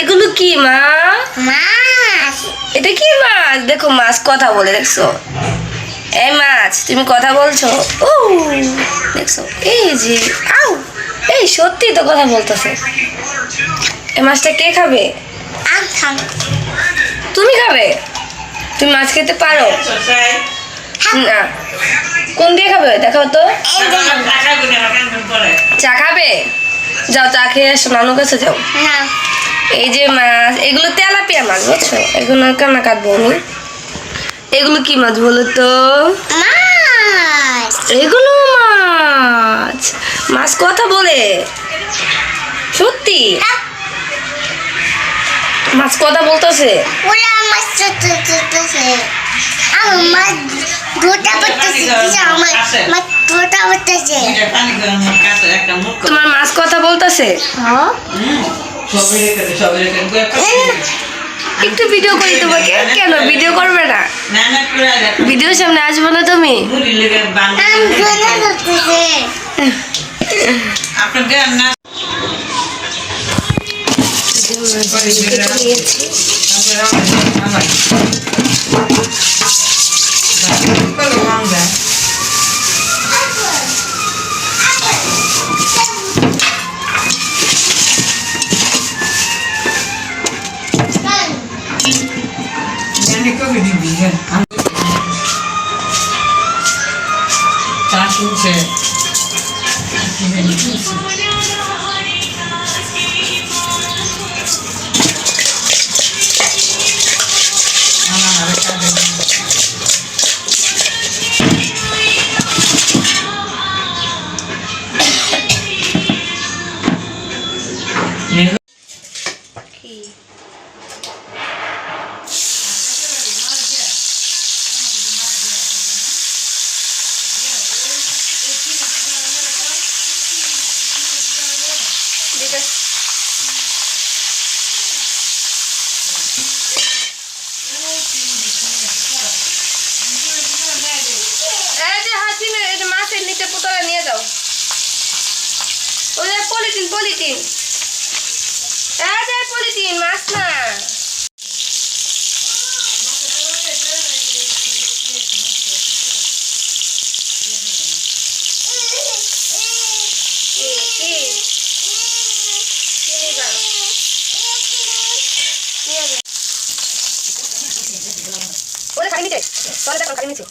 এগুলো কি মা? মাছ। এটা কি মাছ? দেখো মাছ কথা বলে দেখছ? এই মাছ তুমি কথা বলছো? ও দেখছ? এই যে আউ এই সত্যি তো কথা বলতেছে। এই মাছটা কে খাবে? তুমি খাবে? তুমি মাছ খেতে পারো? না। কোন দিয়ে খাবে? দেখাও তো। চা খাবে? যাও চা খেয়ে এসো নানুর কাছে যাও। না। এই যে মাছ এগুলো তেলাপিয়া মাছ বুঝছ? এগুলো কেন কাটবো আমি? এগুলো কি মাছ বলো তো? এগুলো মাছ। মাছ কথা বলে। সত্যি? মাছ কথা বলতেছে? ওরা মাছ চুটতেছে আমার একটু ভিডিও করি তোমাকে। কেন? ভিডিও করবে না। ভিডিওর সামনে আসব না তুমি। আম দুটা পড়তেছে শুনছে এই ওই পলিথিন পলিথিন। পলিথিন মাছ না। ওরে খালি নিচে। চলে দেখো খালি নিচে।